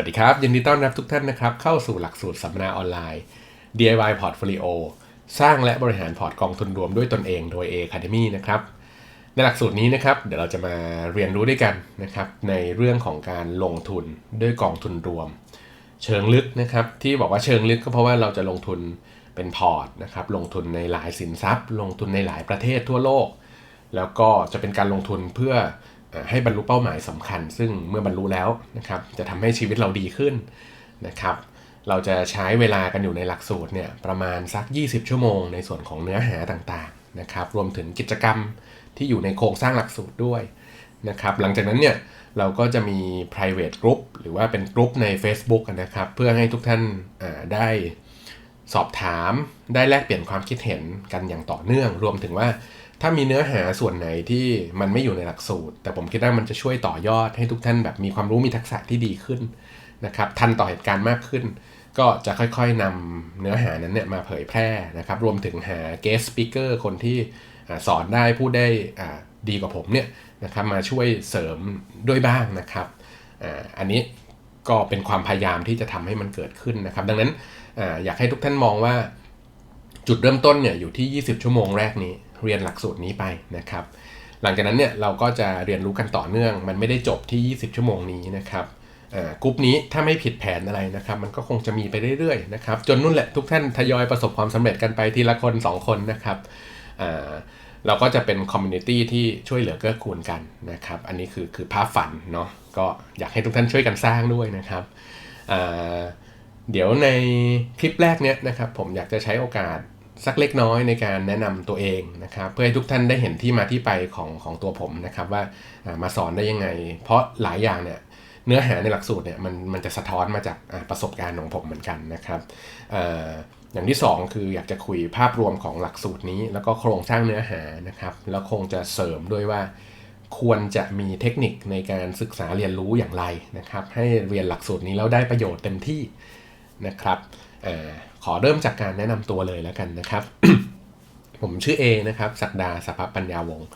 วัสดีครับ ยินดีต้อนรับทุกท่านนะครับ เข้าสู่หลักสูตรสัมมนาออนไลน์ DIY Portfolio สร้างและบริหารพอร์ตกองทุนรวมด้วยตนเองโดย A Academy นะครับ ในหลักสูตรนี้นะครับ เดี๋ยวเราจะมาเรียนรู้ด้วยกันนะครับ ในเรื่องของการลงทุนด้วยกองทุนรวม เชิงลึกนะครับ ที่บอกว่าเชิงลึกก็เพราะว่าเราจะลงทุนเป็นพอร์ตนะครับ ลงทุนในหลายสินทรัพย์ ลงทุนในหลายประเทศทั่วโลก แล้วก็จะเป็นการลงทุนเพื่อเอ่อ ให้บรรลุเป้าหมายสำคัญ ซึ่งเมื่อบรรลุแล้วนะครับจะทำให้ชีวิตเราดีขึ้นนะครับเราจะใช้เวลากันอยู่ในหลักสูตรเนี่ยประมาณสัก 20 ชั่วโมง ในส่วนของเนื้อหาต่างๆนะครับรวมถึงกิจกรรมที่อยู่ในโครงสร้างหลักสูตรด้วยนะครับหลังจากนั้นเนี่ยเราก็จะมี private group หรือว่าเป็นกลุ่มใน Facebook นะครับเพื่อให้ทุกท่านาได้สอบถามได้แลกเปลี่ยนความคิดเห็นกันอย่างต่อเนื่อง รวมถึงว่า ถ้ามีเนื้อหาส่วนไหนที่มันไม่อยู่ในหลักสูตร แต่ผมคิดว่ามันจะช่วยต่อยอดให้ทุกท่านแบบมีความรู้มีทักษะที่ดีขึ้นนะครับทันต่อเหตุการณ์มากขึ้น ก็จะค่อยๆนำเนื้อหานั้นเนี่ยมาเผยแพร่นะครับรวมถึงหา guest speaker คนที่สอนได้พูดได้ดีกว่าผมเนี่ยนะครับมาช่วยเสริมด้วยบ้างนะครับอันนี้ก็เป็นความพยายามที่จะทำให้มันเกิดขึ้นนะครับ ดังนั้นออยากให้ทุกท่านมองว่าจุดเริ่มต้นเนี่ยอยู่ที่ 20 ชั่วโมงแรกนี้ เรียนหลักสูตรนี้ไปนะครับ หลังจากนั้นเนี่ยเราก็จะเรียนรู้กันต่อเนื่อง มันไม่ได้จบที่ 20 ชั่วโมงนี้นะครับกรุ๊ปนี้ถ้าไม่ผิดแผนอะไรนะครับ มันก็คงจะมีไปเรื่อยๆนะครับจนนู่นแหละทุกท่านทยอยประสบความสำเร็จกันไปทีละคน 2 คนนะครับเราก็จะเป็นคอมมูนิตี้ที่ช่วยเหลือเกื้อกูลกันนะครับ อันนี้คือคือภาพฝันเนาะก็อยากให้ทุกท่านช่วยกันสร้างด้วยนะครับเดี๋ยวในคลิปแรกเนี้ยนะครับผมอยากจะใช้โอกาส สักเล็กน้อยในการแนะนำตัวเองนะครับเพื่อให้ทุกท่านได้เห็นที่มาที่ไปของของตัวผมนะครับว่ามาสอนได้ยังไง เพราะหลายอย่างเนี่ยเนื้อหาในหลักสูตรเนี่ยมันมันจะสะท้อนมาจากประสบการณ์ของผมเหมือนกันนะครับออย่างที่สองคืออยากจะคุยภาพรวมของหลักสูตรนี้ แล้วก็โครงสร้างเนื้อหานะครับแล้วคงจะเสริมด้วยว่าควรจะมีเทคนิคในการศึกษาเรียนรู้อย่างไรนะครับ ให้เรียนหลักสูตรนี้แล้วได้ประโยชน์เต็มที่นะครับ ขอเริ่มจากการแนะนำตัวเลยแล้วกันนะครับ ผมชื่อเอนะครับศักดาสภปัญญาวงศ์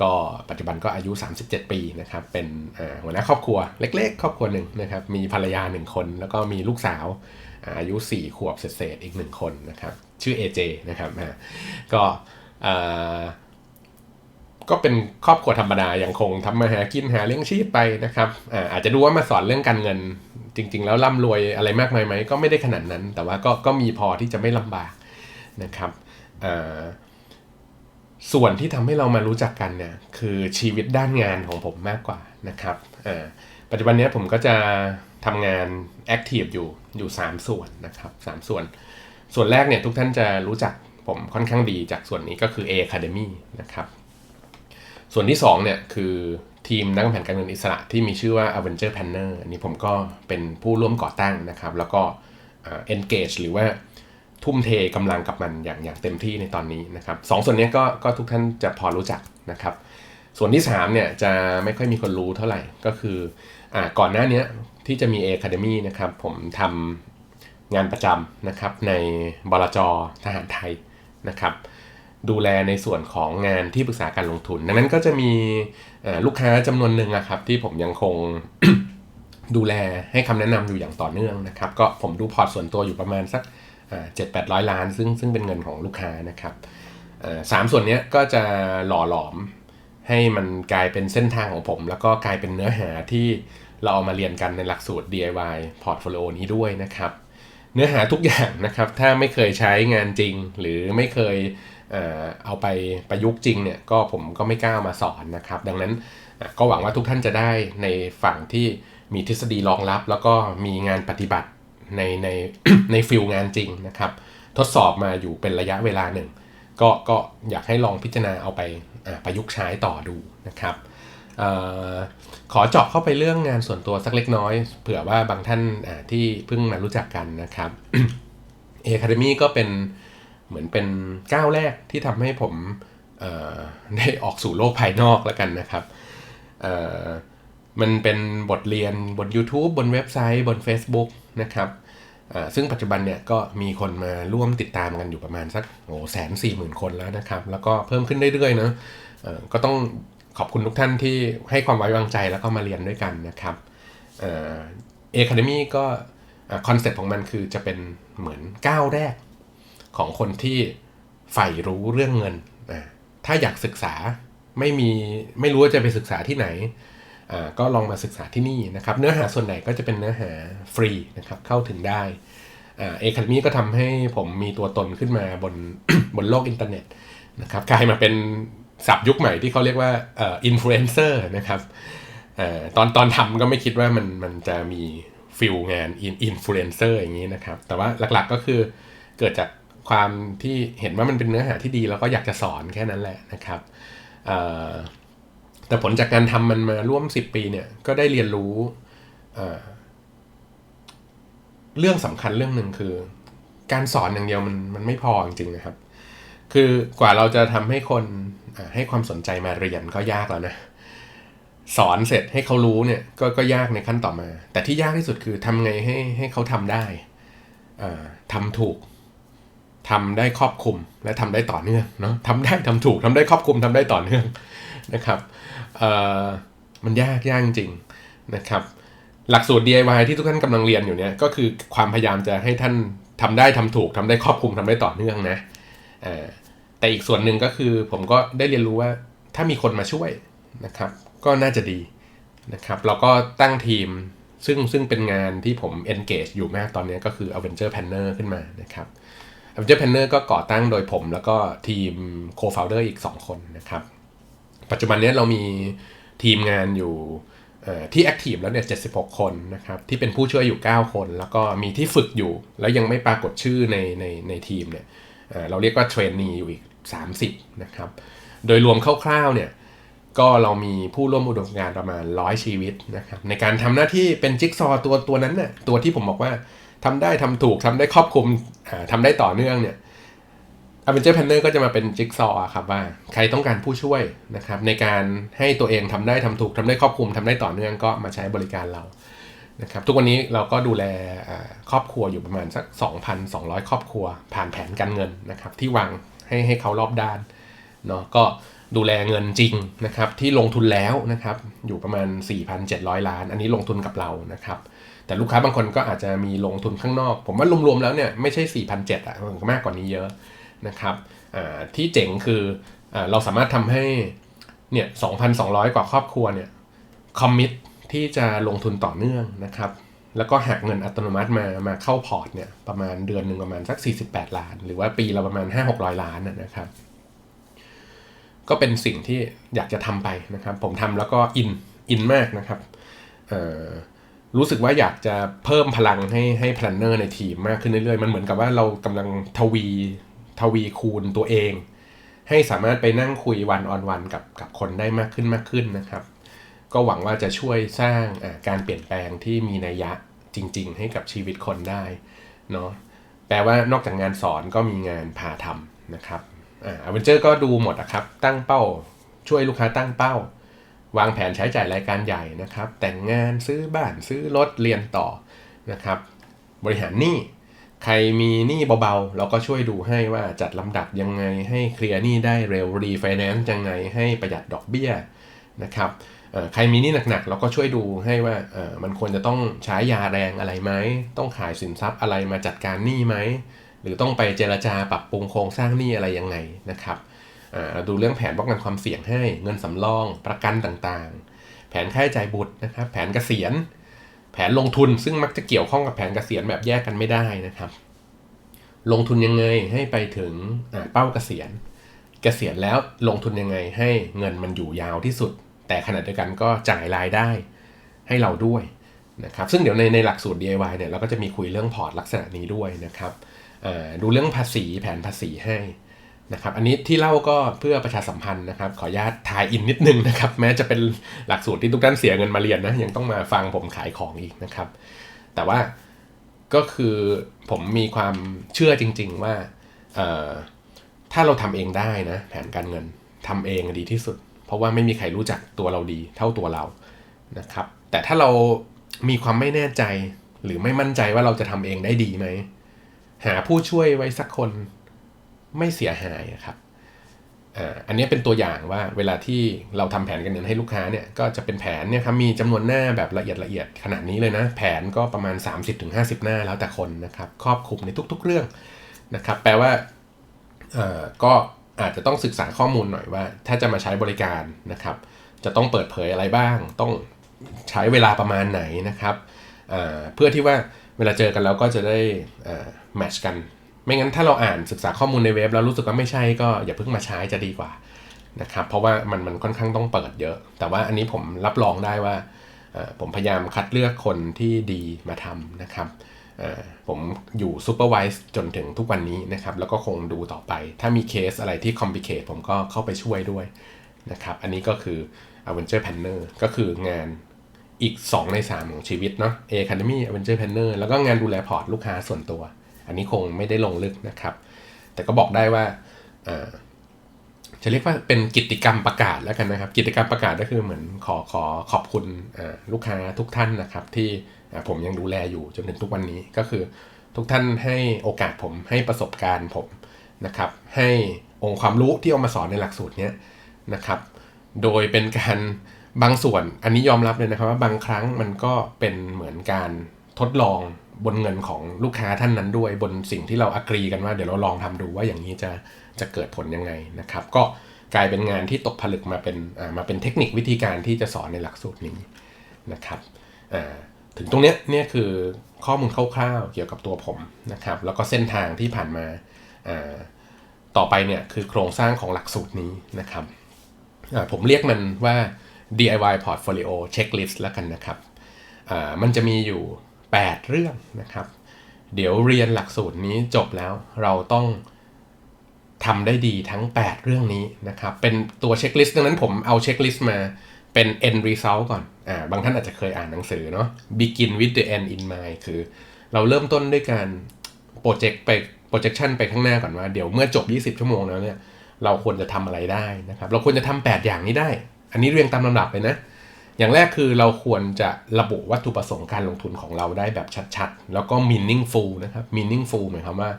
ก็ปัจจุบันก็อายุ 37 ปีนะครับ เป็นหัวหน้าครอบครัวเล็ก ๆ ครอบครัวหนึ่งนะครับ มีภรรยาหนึ่งคน แล้วก็มีลูกสาวอายุ 4 ขวบเศษๆอีกหนึ่งคนนะครับ ชื่อ AJ นะครับก็อ่อ ก็เป็นครอบครัวธรรมดายังคงทำมาหากินหาเลี้ยงชีพไปนะครับอาอาจจะดูว่ามาสอนเรื่องการเงิน จริง ๆ แล้วร่ำรวยอะไรมากมายไหมก็ไม่ได้ขนาดนั้น แต่ว่าก็ก็มีพอที่จะไม่ลำบากนะครับส่วนที่ทำให้เรามารู้จักกันเนี่ยคือชีวิตด้านงานของผมมากกว่านะครับปัจจุบันนี้ผมก็จะทำงานแอคทีฟอยู่อยู่ 3 ส่วนนะครับสามส่วน ส่วนแรกเนี่ยทุกท่านจะรู้จักผมค่อนข้างดีจากส่วนนี้ก็คือ A Academy นะครับ ส่วนที่2เนี่ยคือทีมนักวางแผนการเงินอิสระที่มีชื่อว่า Avenger Planner อันนี้ผมก็เป็นผู้ร่วมก่อตั้งนะครับ แล้วก็ engage หรือว่าทุ่มเทกำลังกับมันอย่างอย่างเต็มที่ในตอนนี้นะครับสองส่วนนี้ก็ก็ทุกท่านจะพอรู้จักนะครับ ส่วนที่3เนี่ยจะไม่ค่อยมีคนรู้เท่าไหร่ก็คืออก่อนหน้านี้ที่จะมี Academy นะครับ ผมทำงานประจำนะครับในบลจทหารไทยนะครับ ดูแลในส่วนของงานที่ปรึกษาการลงทุน ดังนั้นก็จะมีลูกค้าจำนวนหนึ่งนะครับ ที่ผมยังคงดูแลให้คำแนะนำอยู่อย่างต่อเนื่องนะครับ ก็ผมดูพอร์ตส่วนตัวอยู่ประมาณสักเจ็ดแปดร้อยล้าน ซึ่งซึ่งเป็นเงินของลูกค้านะครับสามส่วนนี้ก็จะหล่อหลอมให้มันกลายเป็นเส้นทางของผม แล้วก็กลายเป็นเนื้อหาที่เราเอามาเรียนกันในหลักสูตร DIY Portfolio นี้ด้วยนะครับ เนื้อหาทุกอย่างนะครับ ถ้าไม่เคยใช้งานจริง หรือไม่เคย เอาไปประยุกต์จริงเนี่ยก็ผมก็ไม่กล้ามาสอนนะครับ ดังนั้นก็หวังว่าทุกท่านจะได้ในฝั่งที่มีทฤษฎีรองรับ แล้วก็มีงานปฏิบัติในในในฟิลงานจริงนะครับ ทดสอบมาอยู่เป็นระยะเวลาหนึ่ง ก็ก็อยากให้ลองพิจารณาเอาไปประยุกต์ใช้ต่อดูนะครับออขอเจาะเข้าไปเรื่องงานส่วนตัวสักเล็กน้อย เผื่อว่าบางท่านที่เพิ่งมารู้จักกันนะครับเอคาเดมี่ก็เป็น เหมือนเป็นก้าวแรกที่ทำให้ผมได้ออกสู่โลกภายนอกแล้วกันนะครับมันเป็นบทเรียนบน YouTube บนเว็บไซต์บน Facebook นะครับซึ่งปัจจุบันเนี่ยก็มีคนมาร่วมติดตามกันอยู่ประมาณสักโอ้แสนสี่หมื่นคนแล้วนะครับ แล้วก็เพิ่มขึ้นเรื่อยๆเนาะก็ต้องขอบคุณทุกท่านที่ให้ความไว้วางใจแล้วก็มาเรียนด้วยกันนะครับเอ่อ Academy ก็คอนเซ็ปต์ของมันคือจะเป็นเหมือนก้าวแรก ของคนที่ใฝ่รู้เรื่องเงิน ถ้าอยากศึกษาไม่มีไม่รู้ว่าจะไปศึกษาที่ไหนอ่าก็ลองมาศึกษาที่นี่นะครับ เนื้อหาส่วนไหนก็จะเป็นเนื้อหาฟรีนะครับเข้าถึงได้อ่า Academy ก็ทำให้ผมมีตัวตนขึ้นมาบนบนโลกอินเทอร์เน็ตนะครับกลายมาเป็นศัพท์ยุคใหม่ที่เขาเรียกว่าเอออินฟลูเอนเซอร์นะครับเอ่อตอนตอนทำก็ไม่คิดว่ามันมันจะมีฟิลงานอินฟลูเอนเซอร์อย่างนี้นะครับ แต่ว่าหลักๆก็คือเกิดจาก ความที่เห็นว่ามันเป็นเนื้อหาที่ดีแล้วก็อยากจะสอนแค่นั้นแหละนะครับแต่ผลจากการทำมันมาร่วม 10 ปีเนี่ยก็ได้เรียนรู้เรื่องสำคัญเรื่องหนึ่งคือ การสอนอย่างเดียวมันมันไม่พอจริงๆนะครับ คือกว่าเราจะทำให้คนให้ความสนใจมาเรียนก็ยากแล้วนะสอนเสร็จให้เขารู้เนี่ยก็ก็ยากในขั้นต่อมา แต่ที่ยากที่สุดคือทำไงให้ให้เขาทำได้ทำถูก ทำได้ครอบคลุมและทำได้ต่อเนื่องเนาะทำได้ทำถูกทำได้ครอบคลุมทำได้ต่อเนื่องนะครับมันยากยากจริงนะครับหลักสูตร DIY ที่ทุกท่านกำลังเรียนอยู่เนี่ยก็คือความพยายามจะให้ท่านทำได้ทำถูกทำได้ครอบคลุมทำได้ต่อเนื่องนะแต่อีกส่วนหนึ่งก็คือผมก็ได้เรียนรู้ว่าถ้ามีคนมาช่วยนะครับ ก็น่าจะดีนะครับเราก็ตั้งทีมซึ่งซึ่งเป็นงานที่ผม engage อยู่มากตอนนี้ก็คือ Avenger Planner ขึ้นมานะครับ Avenger Planner ก็ก่อตั้งโดยผม แล้วก็ทีม co-founder อีก 2 คนนะครับ ปัจจุบันนี้เรามีทีมงานอยู่ที่ active แล้วเนี่ย 76 คนนะครับ ที่เป็นผู้ช่วยอยู่ 9 คน แล้วก็มีที่ฝึกอยู่ แล้วยังไม่ปรากฏชื่อในในในทีมเนี่ยเราเรียกว่าเทรนนีอยู่อีก 30 นะครับ โดยรวมคร่าวๆเนี่ยก็เรามีผู้ร่วมอุดมการประมาณร้อยชีวิตนะครับ ในการทำหน้าที่เป็นจิ๊กซอตัวตัวนั้นน่ะตัวที่ผมบอกว่า ทำได้ทำถูกทำได้ครอบคลุมอ่าทำได้ต่อเนื่องเนี่ย a v e n g e r Planner ก็จะมาเป็นจิ๊กซอว์ครับว่าใครต้องการผู้ช่วยนะครับในการให้ตัวเองทำได้ทำถูกทำได้ครอบคลุมทำได้ต่อเนื่องก็มาใช้บริการเรานะครับทุกวันนี้เราก็ดูแลครอบครัวอยู่ประมาณสัก 2,200 ครอบครัว ผ่านแผนการเงินนะครับที่วางให้ให้เขารอบด้านเนาะก็ดูแลเงินจริงนะครับที่ลงทุนแล้วนะครับอยู่ประมาณ 4,700 ล้าน อันนี้ลงทุนกับเรานะครับ แต่ลูกค้าบางคนก็อาจจะมีลงทุนข้างนอก ผมว่ารวมๆแล้วเนี่ยไม่ใช่4,700อะมันก็มากกว่านี้เยอะนะครับที่เจ๋งคืออเราสามารถทำให้เนี่ย2,200 กว่าครอบครัวเนี่ยคอมมิตที่จะลงทุนต่อเนื่องนะครับ แล้วก็หักเงินอัตโนมัติมามาเข้าพอร์ตเนี่ยประมาณเดือนหนึ่งประมาณสัก 48 ล้าน หรือว่าปีละประมาณ 5-600 ล้านนะนะครับ ก็เป็นสิ่งที่อยากจะทำไปนะครับ ผมทำแล้วก็อินอินมากนะครับเอ่อ รู้สึกว่าอยากจะเพิ่มพลังให้ให้พลนเนอร์ในทีมมากขึ้นเรื่อยๆ มันเหมือนกับว่าเรากำลังทวีทวีคูณตัวเอง ให้สามารถไปนั่งคุยวันออนวันกับกับคนได้มากขึ้นมากขึ้นนะครับ ก็หวังว่าจะช่วยสร้างการเปลี่ยนแปลงที่มีนัยยะจริง ๆ ให้กับชีวิตคนได้เนาะแปลว่านอกจากงานสอนก็มีงานพาทำนะครับอ่าเวนเจอร์ก็ดูหมดนะครับตั้งเป้า ช่วยลูกค้าตั้งเป้า วางแผนใช้จ่ายรายการใหญ่นะครับ แต่งงานซื้อบ้านซื้อรถเรียนต่อนะครับ บริหารหนี้ใครมีหนี้เบาๆ เราก็ช่วยดูให้ว่าจัดลำดับยังไงให้เคลียร์หนี้ได้เร็วรีไฟแนนซ์ยังไงให้ประหยัดดอกเบี้ยนะครับใครมีหนี้หนักๆ เราก็ช่วยดูให้ว่ามันควรจะต้องใช้ยาแรงอะไรไหม ต้องขายสินทรัพย์อะไรมาจัดการหนี้ไหม หรือต้องไปเจรจาปรับปรุงโครงสร้างหนี้อะไรยังไงนะครับ เราดูเรื่องแผนป้องกันความเสี่ยงให้ เงินสำรอง ประกันต่างๆ แผนค่าใช้จ่ายบุตรนะครับ แผนเกษียณ แผนลงทุนซึ่งมักจะเกี่ยวข้องกับแผนเกษียณแบบแยกกันไม่ได้นะครับ ลงทุนยังไงให้ไปถึงอ่าเป้าเกษียณ เกษียณแล้วลงทุนยังไงให้เงินมันอยู่ยาวที่สุด แต่ขณะเดียวกันก็จ่ายรายได้ให้เราด้วยนะครับ ซึ่งเดี๋ยวในในหลักสูตร DIY เนี่ยเราก็จะมีคุยเรื่องพอร์ตลักษณะนี้ด้วยนะครับอ่าดูเรื่องภาษีแผนภาษีให้ นะครับอันนี้ที่เล่าก็เพื่อประชาสัมพันธ์นะครับ ขออนุญาตทายอินนิดนึงนะครับ แม้จะเป็นหลักสูตรที่ทุกท่านเสียเงินมาเรียนนะ ยังต้องมาฟังผมขายของอีกนะครับ แต่ว่าก็คือผมมีความเชื่อจริง ๆ ว่าถ้าเราทำเองได้นะ แผนการเงินทำเองดีที่สุด เพราะว่าไม่มีใครรู้จักตัวเราดีเท่าตัวเรานะครับ แต่ถ้าเรามีความไม่แน่ใจ หรือไม่มั่นใจว่าเราจะทำเองได้ดีไหมหาผู้ช่วยไว้สักคน ไม่เสียหายครับอันนี้เป็นตัวอย่างว่าเวลาที่เราทำแผนการเงินให้ลูกค้าเนี่ยก็จะเป็นแผนเนี่ยครับมีจำนวนหน้าแบบละเอียดละเอียดขนาดนี้เลยนะ แผนก็ประมาณ 30-50 หน้าแล้วแต่คนนะครับครอบคลุมในทุกๆเรื่องนะครับ แปลว่าก็อาจจะต้องศึกษาข้อมูลหน่อยว่า ถ้าจะมาใช้บริการนะครับ จะต้องเปิดเผยอะไรบ้าง ต้องใช้เวลาประมาณไหนนะครับเพื่อที่ว่าเวลาเจอกันแล้วก็จะได้แมทช์กัน ไม่งั้นถ้าเราอ่านศึกษาข้อมูลในเว็บแล้วรู้สึกว่าไม่ใช่ก็อย่าเพิ่งมาใช้จะดีกว่านะครับเพราะว่ามันมันค่อนข้างต้องเปิดเยอะ แต่ว่าอันนี้ผมรับรองได้ว่าผมพยายามคัดเลือกคนที่ดีมาทำนะครับผมอยู่ซูเปอร์วิสจนถึงทุกวันนี้นะครับแล้วก็คงดูต่อไป ถ้ามีเคสอะไรที่คอมพิเคทผมก็เข้าไปช่วยด้วยนะครับอันนี้ก็คือ Adventure Planner ก็คืองานอีก 2 ใน 3 ของชีวิตเนาะ Academy Adventure Planner แล้วก็งานดูแลพอร์ตลูกค้าส่วนตัว อันนี้คงไม่ได้ลงลึกนะครับ แต่ก็บอกได้ว่าจะเรียกว่าเป็นกิจกรรมประกาศแล้วกันนะครับ กิจกรรมประกาศก็คือเหมือนขอขอขอบคุณลูกค้าทุกท่านนะครับ ที่ผมยังดูแลอยู่จนถึงทุกวันนี้ก็คือทุกท่านให้โอกาสผมให้ประสบการณ์ผมนะครับ ให้องค์ความรู้ที่เอามาสอนในหลักสูตรนี้นะครับ โดยเป็นการบางส่วนอันนี้ยอมรับเลยนะครับว่าบางครั้งมันก็เป็นเหมือนการทดลอง บนเงินของลูกค้าท่านนั้นด้วย บนสิ่งที่เราอักรีกันว่าเดี๋ยวเราลองทำดูว่าอย่างนี้จะจะเกิดผลยังไงนะครับ ก็กลายเป็นงานที่ตกผลึกมาเป็นมาเป็นเทคนิควิธีการที่จะสอนในหลักสูตรนี้นะครับถึงตรงนี้เนี่ยคือข้อมูลคร่าวๆเกี่ยวกับตัวผมนะครับ แล้วก็เส้นทางที่ผ่านมาต่อไปเนี่ยคือโครงสร้างของหลักสูตรนี้นะครับผมเรียกมันว่า DIY Portfolio Checklist แล้วกันนะครับมันจะมีอยู่ 8 เรื่องนะครับ เดี๋ยวเรียนหลักสูตรนี้จบแล้วเราต้องทำได้ดีทั้ง 8 เรื่องนี้นะครับ เป็นตัวเช็คลิสต์ดังนั้นผมเอาเช็คลิสต์มาเป็น end result ก่อน อ่า บางท่านอาจจะเคยอ่านหนังสือเนาะ begin with the end in mind คือ เราเริ่มต้นด้วยการโปรเจกต์ไป projection ไปข้างหน้าก่อนว่า เดี๋ยวเมื่อจบ 20 ชั่วโมงแล้วเนี่ย เราควรจะทำอะไรได้นะครับ เราควรจะทำ8อย่างนี้ได้ อันนี้เรียงตามลำดับเลยนะ อย่างแรกคือเราควรจะระบุวัตถุประสงค์การลงทุนของเราได้แบบชัดๆ แล้วก็ meaningful นะครับ meaningful หมายความว่า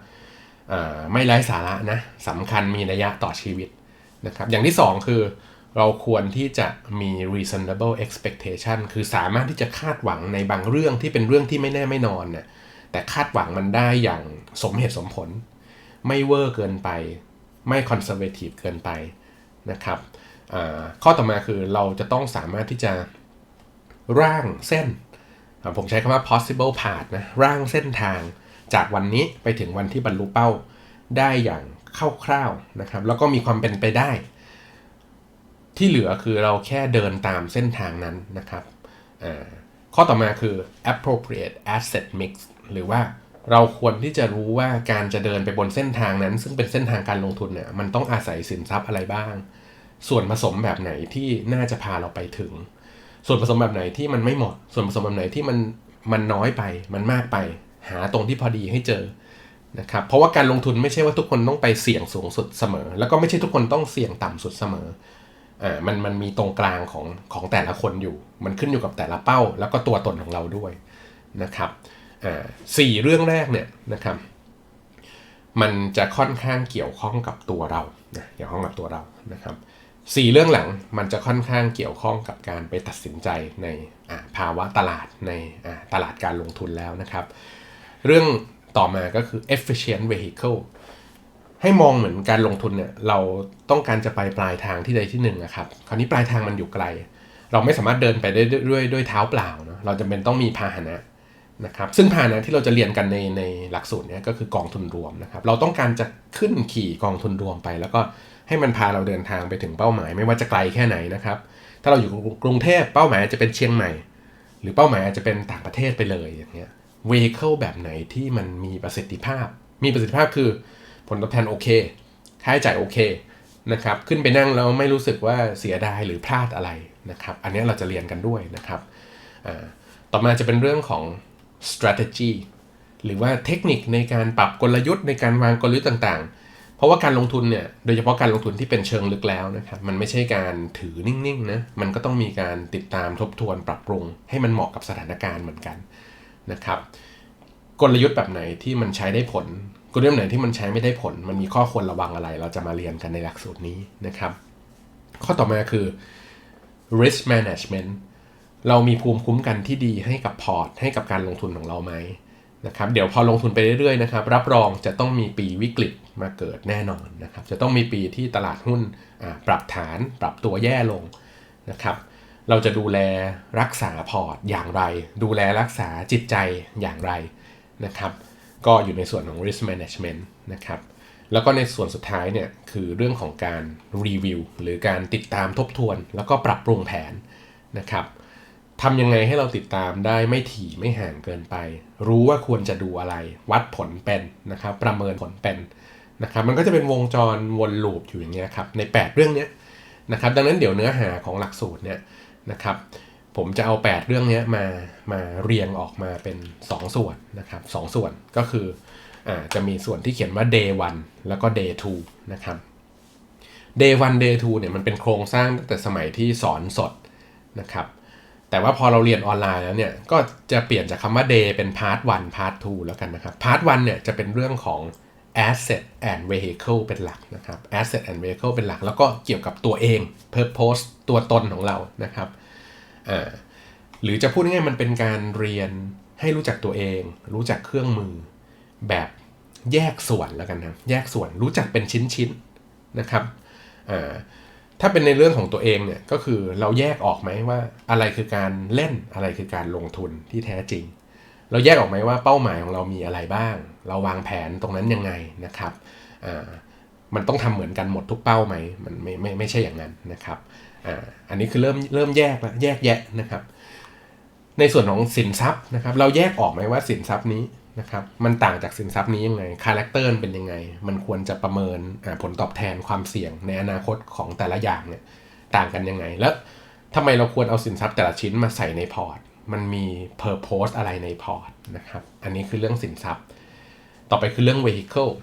ไม่ไร้สาระนะสำคัญมีนัยยะต่อชีวิตนะครับ อย่างที่2คือเราควรที่จะมี reasonable expectation คือสามารถที่จะคาดหวังในบางเรื่องที่เป็นเรื่องที่ไม่แน่ไม่นอนน่ยแต่คาดหวังมันได้อย่างสมเหตุสมผล ไม่เวอร์เกินไป ไม่ conservative เกินไปนะครับ ข้อต่อมาคือเราจะต้องสามารถที่จะร่างเส้น ผมใช้คำว่า possible path นะ ร่างเส้นทางจากวันนี้ไปถึงวันที่บรรลุเป้าได้อย่างคร่าวๆนะครับ แล้วก็มีความเป็นไปได้ ที่เหลือคือเราแค่เดินตามเส้นทางนั้นนะครับข้อต่อมาคือ appropriate asset mix หรือว่าเราควรที่จะรู้ว่าการจะเดินไปบนเส้นทางนั้น ซึ่งเป็นเส้นทางการลงทุนเนี่ยมันต้องอาศัยสินทรัพย์อะไรบ้าง ส่วนผสมแบบไหนที่น่าจะพาเราไปถึง ส่วนผสมแบบไหนที่มันไม่เหมาะ ส่วนผสมแบบไหนที่มันมันน้อยไป มันมากไป หาตรงที่พอดีให้เจอนะครับ เพราะว่าการลงทุนไม่ใช่ว่าทุกคนต้องไปเสี่ยงสูงสุดเสมอ แล้วก็ไม่ใช่ทุกคนต้องเสี่ยงต่ำสุดเสมออ่ามันมันมีตรงกลางของของแต่ละคนอยู่ มันขึ้นอยู่กับแต่ละเป้า แล้วก็ตัวตนของเราด้วยนะครับอ่าสี่เรื่องแรกเนี่ยนะครับมันจะค่อนข้างเกี่ยวข้องกับตัวเรานะเกี่ยวข้องกับตัวเรานะครับ สี่เรื่องหลังมันจะค่อนข้างเกี่ยวข้องกับการไปตัดสินใจในภาวะตลาดในตลาดการลงทุนแล้วนะครับ เรื่องต่อมาก็คือ efficient vehicle ให้มองเหมือนการลงทุนเนี่ยเราต้องการจะไปปลายทางที่ใดที่หนึ่งนะครับ คราวนี้ปลายทางมันอยู่ไกล เราไม่สามารถเดินไปได้ด้วยด้วยเท้าเปล่าเนาะเราจะเป็นต้องมีพาหนะนะครับซึ่งพาหนะที่เราจะเรียนกันในในหลักสูตรเนี้ก็คือกองทุนรวมนะครับ เราต้องการจะขึ้นขี่กองทุนรวมไปแล้วก็ ให้มันพาเราเดินทางไปถึงเป้าหมาย ไม่ว่าจะไกลแค่ไหนนะครับ ถ้าเราอยู่กรุงเทพเป้าหมายจะเป็นเชียงใหม่ หรือเป้าหมายอาจจะเป็นต่างประเทศไปเลยอย่างเงี้ยเวเคิลแบบไหนที่มันมีประสิทธิภาพ มีประสิทธิภาพคือผลตอบแทนโอเค ค่าใช้จ่ายโอเคนะครับ ขึ้นไปนั่งแล้วไม่รู้สึกว่าเสียดายหรือพลาดอะไรนะครับ อันนี้เราจะเรียนกันด้วยนะครับ ต่อมาจะเป็นเรื่องของ strategy หรือว่าเทคนิคในการปรับกลยุทธ์ในการวางกลยุทธ์ต่างๆ ราะว่าการลงทุนเนี่ยโดยเฉพาะการลงทุนที่เป็นเชิงลึกแล้วนะครับมันไม่ใช่การถือนิ่งๆนะมันก็ต้องมีการติดตามทบทวนปรับปรุง ให้มันเหมาะกับสถานการณ์เหมือนกันนะครับกลยุทธ์แบบไหนที่มันใช้ได้ผลกลยุทธ์ไหนที่มันใช้ไม่ได้ผล มันมีข้อควรระวังอะไร เราจะมาเรียนกันในหลักสูตรนี้นะครับ ข้อต่อมาคือ risk management เรามีภูมิคุ้มกันที่ดีให้กับพอร์ต ให้กับการลงทุนของเราไหม นะครับเดี๋ยวพอลงทุนไปเรื่อยๆนะครับรับรองจะต้องมีปีวิกฤตมาเกิดแน่นอนนะครับจะต้องมีปีที่ตลาดหุ้นปรับฐานปรับตัวแย่ลงนะครับเราจะดูแลรักษาพอร์ตอย่างไร ดูแลรักษาจิตใจอย่างไรนะครับก็อยู่ในส่วนของ risk management นะครับแล้วก็ในส่วนสุดท้ายเนี่ยคือเรื่องของการรีวิวหรือการติดตามทบทวน แล้วก็ปรับปรุงแผนนะครับ ทำยังไงให้เราติดตามได้ไม่ถี่ไม่ห่างเกินไป รู้ว่าควรจะดูอะไร วัดผลเป็นนะครับประเมินผลเป็นนะครับมันก็จะเป็นวงจรวนลูปอยู่อย่างเงี้ยครับใน 8 เรื่องนี้นะครับดังนั้นเดี๋ยวเนื้อหาของหลักสูตรเนี่ยนะครับผมจะเอา 8 เรื่องนี้มามาเรียงออกมาเป็น 2 ส่วนนะครับสส่วนก็คืออ่าจะมีส่วนที่เขียนว่า day 1 แล้วก็ day 2 นะครับ day 1 day 2 เนี่ยมันเป็นโครงสร้างตั้งแต่สมัยที่สอนสดนะครับ แต่ว่าพอเราเรียนออนไลน์แล้วเนี่ยก็จะเปลี่ยนจากคำว่า day เป็น part 1 part 2 แล้วกันนะครับ part 1เนี่ยจะเป็นเรื่องของ asset and vehicle เป็นหลักนะครับ asset and vehicle เป็นหลัก แล้วก็เกี่ยวกับตัวเอง purpose ตัวตนของเรานะครับหรือจะพูดง่ายๆมันเป็นการเรียนให้รู้จักตัวเอง รู้จักเครื่องมือ แบบแยกส่วนแล้วกันนะแยกส่วนรู้จักเป็นชิ้นๆนะครับอ่า ถ้าเป็นในเรื่องของตัวเองเนี่ยก็คือเราแยกออกไหมว่าอะไรคือการเล่นอะไรคือการลงทุนที่แท้จริง เราแยกออกไหมว่าเป้าหมายของเรามีอะไรบ้าง เราวางแผนตรงนั้นยังไงนะครับอ่ามันต้องทำเหมือนกันหมดทุกเป้าไหมมันไม่ไม่ไม่ใช่อย่างนั้นนะครับอ่าอันนี้คือเริ่มเริ่มแยกแล้วแยกแยะนะครับ ในส่วนของสินทรัพย์นะครับ เราแยกออกไหมว่าสินทรัพย์นี้ นะครับมันต่างจากสินทรัพย์นี้ยังไงคาแรคเตอร์เป็นยังไง มันควรจะประเมินผลตอบแทนความเสี่ยงในอนาคตของแต่ละอย่างเนี่ยต่างกันยังไง แล้วทำไมเราควรเอาสินทรัพย์แต่ละชิ้นมาใส่ในพอร์ต มันมีเพอร์โพสอะไรในพอร์ตนะครับอันนี้คือเรื่องสินทรัพย์ ต่อไปคือเรื่อง vehicle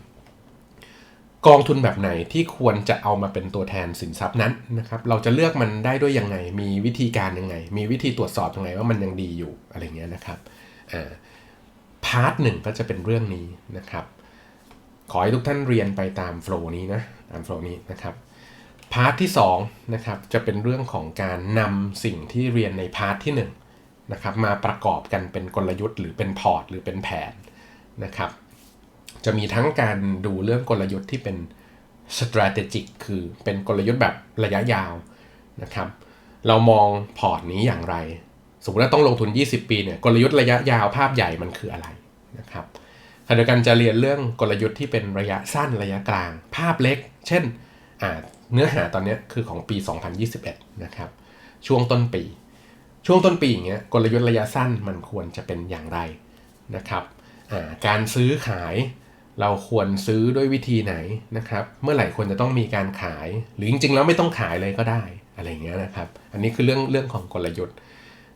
กองทุนแบบไหนที่ควรจะเอามาเป็นตัวแทนสินทรัพย์นั้นนะครับเราจะเลือกมันได้ด้วยยังไง มีวิธีการยังไง มีวิธีตรวจสอบยังไงว่ามันยังดีอยู่อะไรเงี้ยนะครับอ่า พาร์ทหนึ่งก็จะเป็นเรื่องนี้นะครับ ขอให้ทุกท่านเรียนไปตามโฟล์นี้นะตามโฟล์นี้นะครับพาร์ทที่2นะครับจะเป็นเรื่องของการนำสิ่งที่เรียนในพาร์ทที่1นะครับมาประกอบกันเป็นกลยุทธ์หรือเป็นพอร์ตหรือเป็นแผนนะครับจะมีทั้งการดูเรื่องกลยุทธ์ที่เป็น strategic คือเป็นกลยุทธ์แบบระยะยาวนะครับ เรามองพอร์ตนี้อย่างไร สมมติว่าต้องลงทุน 20 ปีเนี่ยกลยุทธ์ระยะยาวภาพใหญ่มันคืออะไรนะครับขณะเดียวกันจะเรียนเรื่องกลยุทธ์ที่เป็นระยะสั้นระยะกลาง ภาพเล็ก เช่นเนื้อหาตอนนี้คือของปี 2021 นะครับช่วงต้นปี ช่วงต้นปีอย่างเงี้ยกลยุทธ์ระยะสั้นมันควรจะเป็นอย่างไรนะครับการซื้อขายเราควรซื้อด้วยวิธีไหนนะครับ เมื่อไหร่ควรจะต้องมีการขาย หรือจริงๆแล้วไม่ต้องขายเลยก็ได้อะไรเงี้ยนะครับ อันนี้คือเรื่องเรื่องของกลยุทธ์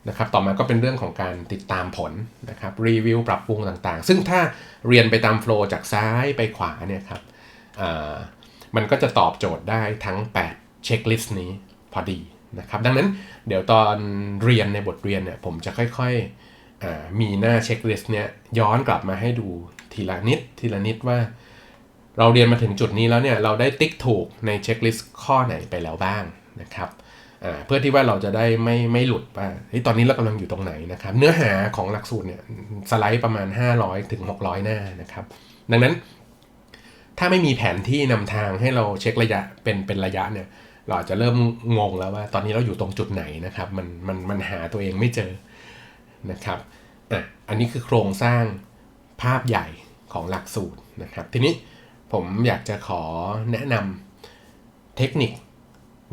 นะครับต่อมาก็เป็นเรื่องของการติดตามผลนะครับรีวิวปรับปรุงต่างๆ ซึ่งถ้าเรียนไปตามโฟล์จากซ้ายไปขวาเนี่ยครับมันก็จะตอบโจทย์ได้ทั้ง 8 เช็คลิสต์นี้พอดีนะครับดังนั้นเดี๋ยวตอนเรียนในบทเรียนเนี่ยผมจะค่อยๆมีหน้าเช็คลิสต์เนี่ยย้อนกลับมาให้ดูทีละนิดทีละนิดว่า เราเรียนมาถึงจุดนี้แล้วเนี่ยเราได้ติ๊กถูกในเช็คลิสต์ข้อไหนไปแล้วบ้างนะครับ เพื่อที่ว่าเราจะได้ไม่ไม่หลุดว่าตอนนี้เรากำลังอยู่ตรงไหนนะครับ เนื้อหาของหลักสูตรเนี่ยสไลด์ประมาณ 500ถึง600 หน้านะครับ ดังนั้น ถ้าไม่มีแผนที่นำทางให้เราเช็คระยะเป็นเป็นระยะเนี่ยเราจจะเริ่มงงแล้วว่า ตอนนี้เราอยู่ตรงจุดไหนนะครับ มันมันมันหาตัวเองไม่เจอนะครับอะอันนี้คือโครงสร้างภาพใหญ่ของหลักสูตรนะครับ ทีนี้ผมอยากจะขอแนะนำเทคนิค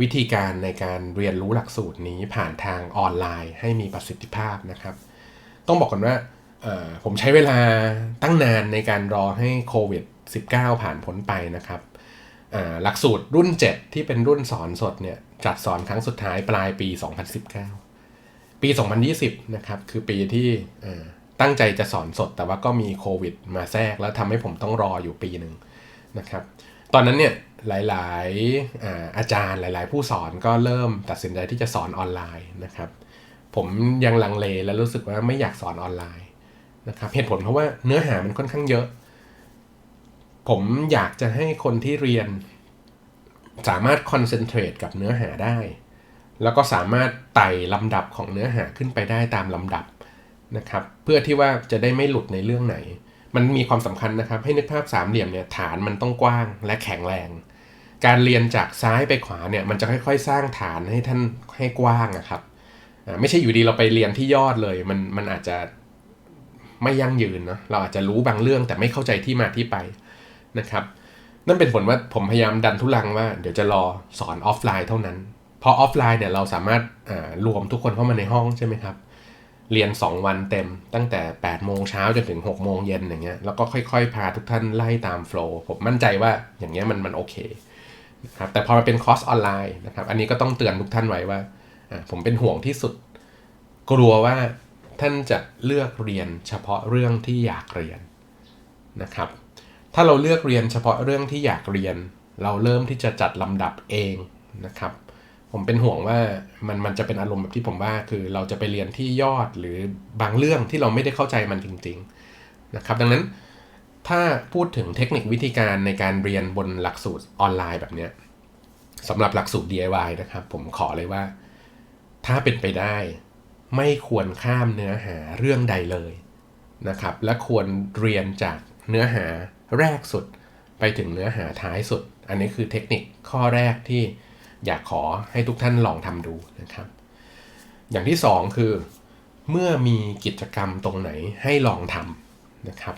วิธีการในการเรียนรู้หลักสูตรนี้ผ่านทางออนไลน์ให้มีประสิทธิภาพนะครับ ต้องบอกกันว่าผมใช้เวลาตั้งนานในการรอให้โควิด -19 ผ่านพ้นไปนะครับหลักสูตรรุ่น 7 ที่เป็นรุ่นสอนสดเนี่ยจัดสอนครั้งสุดท้ายปลายปี 2019 ปี 2020 นะครับ คือปีที่ตั้งใจจะสอนสด แต่ว่าก็มีโควิด มาแทรกแล้วทำให้ผมต้องรออยู่ปีหนึ่งนะครับ ตอนนั้นเนี่ย หลายๆอาอาจารย์หลาย ๆ ผู้สอนก็เริ่มตัดสินใจที่จะสอนออนไลน์นะครับ ผมยังลังเลและรู้สึกว่าไม่อยากสอนออนไลน์นะครับเหตุผลเพราะว่าเนื้อหามันค่อนข้างเยอะ ผมอยากจะให้คนที่เรียน สามารถคอนเซนเทรตกับเนื้อหาได้ แล้วก็สามารถไต่ลำดับของเนื้อหาขึ้นไปได้ตามลำดับนะครับเพื่อที่ว่าจะได้ไม่หลุดในเรื่องไหน มันมีความสำคัญนะครับ ให้นึกภาพสามเหลี่ยมเนี่ยฐานมันต้องกว้างและแข็งแรง การเรียนจากซ้ายไปขวาเนี่ยมันจะค่อย ๆ สร้างฐานให้ท่านให้กว้างนะครับไม่ใช่อยู่ดีเราไปเรียนที่ยอดเลย มันมันอาจจะไม่ยั่งยืนเนาะเราอาจจะรู้บางเรื่องแต่ไม่เข้าใจที่มาที่ไปนะครับ นั่นเป็นผลว่าผมพยายามดันทุลังว่าเดี๋ยวจะรอสอนออฟไลน์เท่านั้นพอออฟไลน์เนี่ยเราสามารถรวมทุกคนเข้ามาในห้องใช่ไหมครับ เรียน 2 วันเต็มตั้งแต่ 8 โมงเช้าจนถึง 6 โมงเย็นอย่างเงี้ยแล้วก็ค่อยๆ พาทุกท่านไล่ตามโฟล์ผมมั่นใจว่าอย่างเงี้ยมันมันโอเค ครับแต่พอมาเป็นคอร์สออนไลน์นะครับ อันนี้ก็ต้องเตือนทุกท่านไว้ว่า ผมเป็นห่วงที่สุด กลัวว่าท่านจะเลือกเรียนเฉพาะเรื่องที่อยากเรียนนะครับ ถ้าเราเลือกเรียนเฉพาะเรื่องที่อยากเรียน เราเริ่มที่จะจัดลำดับเองนะครับ ผมเป็นห่วงว่ามันมันจะเป็นอารมณ์แบบที่ผมว่า คือเราจะไปเรียนที่ยอดหรือบางเรื่องที่เราไม่ได้เข้าใจมันจริง ๆ นะครับ ดังนั้น ถ้าพูดถึงเทคนิควิธีการในการเรียนบนหลักสูตรออนไลน์แบบนี้สำหรับหลักสูตร DIY นะครับ ผมขอเลยว่า ถ้าเป็นไปได้ ไม่ควรข้ามเนื้อหาเรื่องใดเลยนะครับ และควรเรียนจากเนื้อหาแรกสุด ไปถึงเนื้อหาท้ายสุด อันนี้คือเทคนิคข้อแรกที่อยากขอให้ทุกท่านลองทำดูนะครับ อย่างที่2คือ เมื่อมีกิจกรรมตรงไหนให้ลองทำนะครับ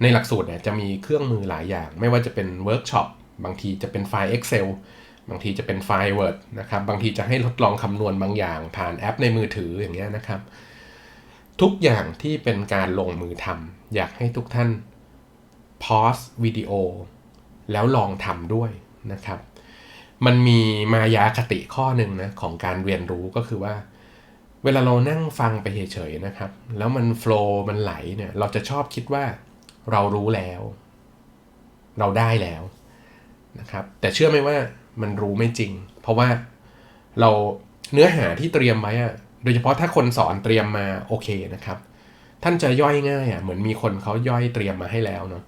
ในหลักสูตรเนี่ยจะมีเครื่องมือหลายอย่าง ไม่ว่าจะเป็นเวิร์กช็อปบางทีจะเป็นไฟล์ Excel บางทีจะเป็นไฟล์ Word นะครับ บางทีจะให้ทดลองคำนวณบางอย่าง ผ่านแอปในมือถืออย่างเงี้ยนะครับ ทุกอย่างที่เป็นการลงมือทำอยากให้ทุกท่านพอสวิดีโอแล้วลองทำด้วยนะครับ มันมีมายาคติข้อหนึ่งนะของการเรียนรู้ก็คือว่า เวลาเรานั่งฟังไปเฉยๆนะครับ แล้วมันโฟล์มันไหลเนี่ยเราจะชอบคิดว่า เรารู้แล้ว เราได้แล้วนะครับ แต่เชื่อไหมว่ามันรู้ไม่จริง เพราะว่าเราเนื้อหาที่เตรียมไว้อะโดยเฉพาะถ้าคนสอนเตรียมมาโอเคนะครับ ท่านจะย่อยง่ายอะ่ะเหมือนมีคนเขาย่อยเตรียมมาให้แล้วเนาะ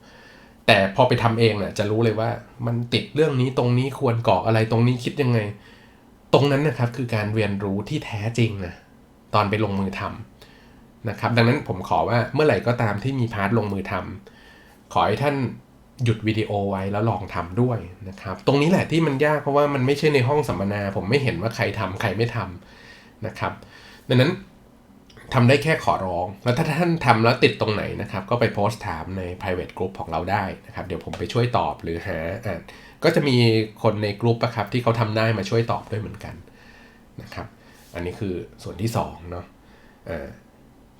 แต่พอไปทำเองนะ่ะจะรู้เลยว่ามันติดเรื่องนี้ตรงนี้ควรกรออะไรตรงนี้คิดยังไง ตรงนั้นนะครับคือการเรียนรู้ที่แท้จริงนะตอนไปลงมือทำ นะครับดังนั้นผมขอว่าเมื่อไหร่ก็ตามที่มีพาร์ทลงมือทำขอให้ท่านหยุดวิดีโอไว้แล้วลองทำด้วยนะครับ ตรงนี้แหละที่มันยากเพราะว่ามันไม่ใช่ในห้องสัมมนา ผมไม่เห็นว่าใครทำใครไม่ทำนะครับ ดังนั้นทำได้แค่ขอร้อง แล้วถ้าท่านทำแล้วติดตรงไหนนะครับ ก็ไปโพสต์ถามใน private group ของเราได้นะครับ เดี๋ยวผมไปช่วยตอบหรือหาอ่าก็จะมีคนในกลุ่มนะครับที่เขาทำได้มาช่วยตอบด้วยเหมือนกันนะครับ อันนี้คือส่วนที่2เนาะ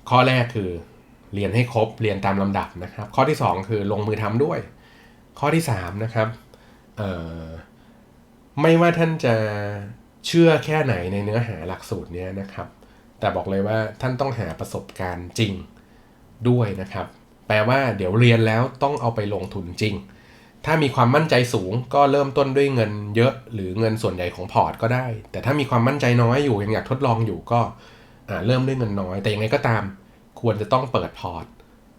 ข้อแรกคือเรียนให้ครบเรียนตามลำดับนะครับ ข้อที่ 2 คือลงมือทำด้วย ข้อที่3นะครับไม่ว่าท่านจะเชื่อแค่ไหนในเนื้อหาหลักสูตรนี้นะครับ แต่บอกเลยว่าท่านต้องหาประสบการณ์จริงด้วยนะครับ แปลว่าเดี๋ยวเรียนแล้วต้องเอาไปลงทุนจริง ถ้ามีความมั่นใจสูงก็เริ่มต้นด้วยเงินเยอะหรือเงินส่วนใหญ่ของพอร์ตก็ได้ แต่ถ้ามีความมั่นใจน้อยอยู่ยังอยากทดลองอยู่ก็ เริ่มด้วยเงินน้อย แต่ยังไงก็ตามควรจะต้องเปิดพอร์ต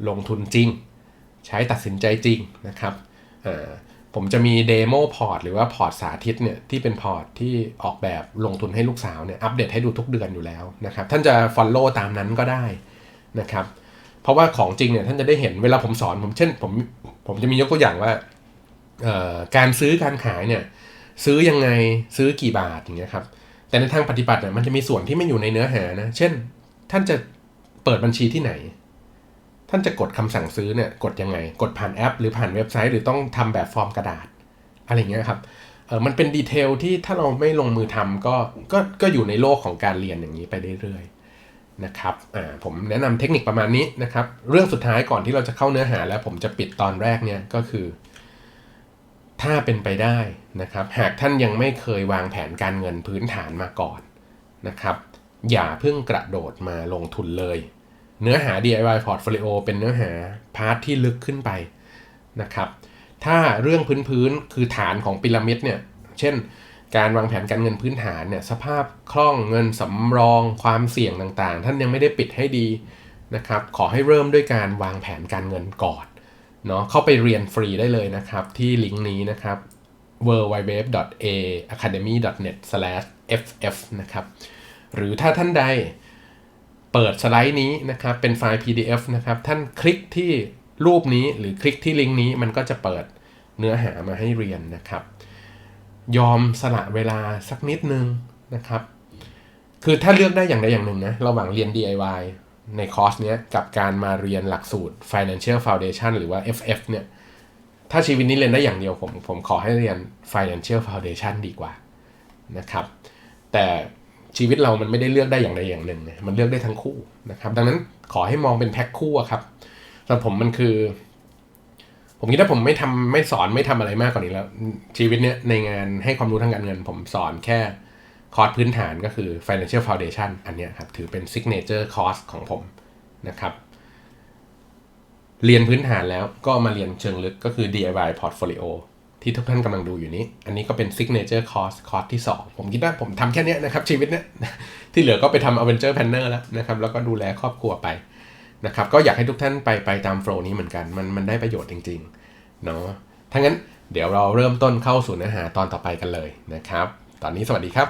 ลงทุนจริง ใช้ตัดสินใจจริงนะครับผมจะมีเดโมพอร์ตหรือว่าพอร์ตสาธิตเนี่ยที่เป็นพอร์ตที่ออกแบบลงทุนให้ลูกสาวเนี่ยอัปเดตให้ดูทุกเดือนอยู่แล้วนะครับท่านจะ Follow ตามนั้นก็ได้นะครับเพราะว่าของจริงเนี่ยท่านจะได้เห็นเวลาผมสอนผมเช่นผมผมจะมียกตัวอย่างว่าการซื้อการขายเนี่ยซื้อยังไงซื้อกี่บาทอย่างเงี้ยครับ แต่ในทางปฏิบัติเนี่ยมันจะมีส่วนที่ไม่อยู่ในเนื้อหานะ เช่น ท่านจะเปิดบัญชีที่ไหน ท่านจะกดคำสั่งซื้อเนี่ยกดยังไง กดผ่านแอป หรือผ่านเว็บไซต์ หรือต้องทำแบบฟอร์มกระดาษ อะไรเงี้ยครับเออมันเป็นดีเทลที่ถ้าเราไม่ลงมือทำก็ก็ก็อยู่ในโลกของการเรียนอย่างนี้ไปเรื่อยๆนะครับอ่าผมแนะนำเทคนิคประมาณนี้นะครับ เรื่องสุดท้ายก่อนที่เราจะเข้าเนื้อหาแล้วผมจะปิดตอนแรกเนี่ยก็คือ ถ้าเป็นไปได้นะครับ หากท่านยังไม่เคยวางแผนการเงินพื้นฐานมาก่อนนะครับ อย่าเพิ่งกระโดดมาลงทุนเลย เนื้อหา DIY Portfolio เป็นเนื้อหาพาร์ทที่ลึกขึ้นไปนะครับ ถ้าเรื่องพื้นๆคือฐานของพีระมิดเนี่ย เช่น การวางแผนการเงินพื้นฐานเนี่ย สภาพคล่องเงินสำรองความเสี่ยงต่างๆ ท่านยังไม่ได้ปิดให้ดีนะครับ ขอให้เริ่มด้วยการวางแผนการเงินก่อน เนาะเข้าไปเรียนฟรีได้เลยนะครับ ที่ลิงก์นี้นะครับ www.aacademy.net/ff นะครับ หรือถ้าท่านใดเปิดสไลด์นี้นะครับ เป็นไฟล์ PDF นะครับ ท่านคลิกที่รูปนี้หรือคลิกที่ลิงก์นี้มันก็จะเปิดเนื้อหามาให้เรียนนะครับ ยอมสละเวลาสักนิดนึงนะครับ คือถ้าเลือกได้อย่างใดอย่างหนึ่งนะระหว่างเรียน DIY ในคอร์สเนี้ยกับการมาเรียนหลักสูตร Financial Foundation หรือว่า FF เนี่ย ถ้าชีวิตนี้เรียนได้อย่างเดียวผมผมขอให้เรียน Financial Foundation ดีกว่านะครับ แต่ชีวิตเรามันไม่ได้เลือกได้อย่างใดอย่างหนึ่งนะมันเลือกได้ทั้งคู่นะครับ ดังนั้นขอให้มองเป็นแพ็คคู่ครับสำหรับผมมันคือ ผมคิดว่าผมไม่ทำไม่สอนไม่ทำอะไรมากกว่านี้แล้ว ชีวิตเนี้ยในงานให้ความรู้ทางการเงิน ผมสอนแค่ คอร์สพื้นฐานก็คือ Financial Foundation อันนี้ครับถือเป็น Signature Course ของผมนะครับ เรียนพื้นฐานแล้วก็มาเรียนเชิงลึกก็คือ DIY Portfolio ที่ทุกท่านกำลังดูอยู่นี้ อันนี้ก็เป็น Signature Course คอร์สที่ 2 ผมคิดว่าผมทำแค่นี้นะครับ ชีวิตเนี้ยที่เหลือก็ไปทำ Avenger Planner แล้วนะครับ แล้วก็ดูแลครอบครัวไปนะครับก็อยากให้ทุกท่านไปไปตามโฟล์นี้เหมือนกัน มันมันได้ประโยชน์จริงๆเนาะถ้างั้นเดี๋ยวเราเริ่มต้นเข้าสู่เนื้อหาตอนต่อไปกันเลยนะครับ ตอนนี้สวัสดีครับ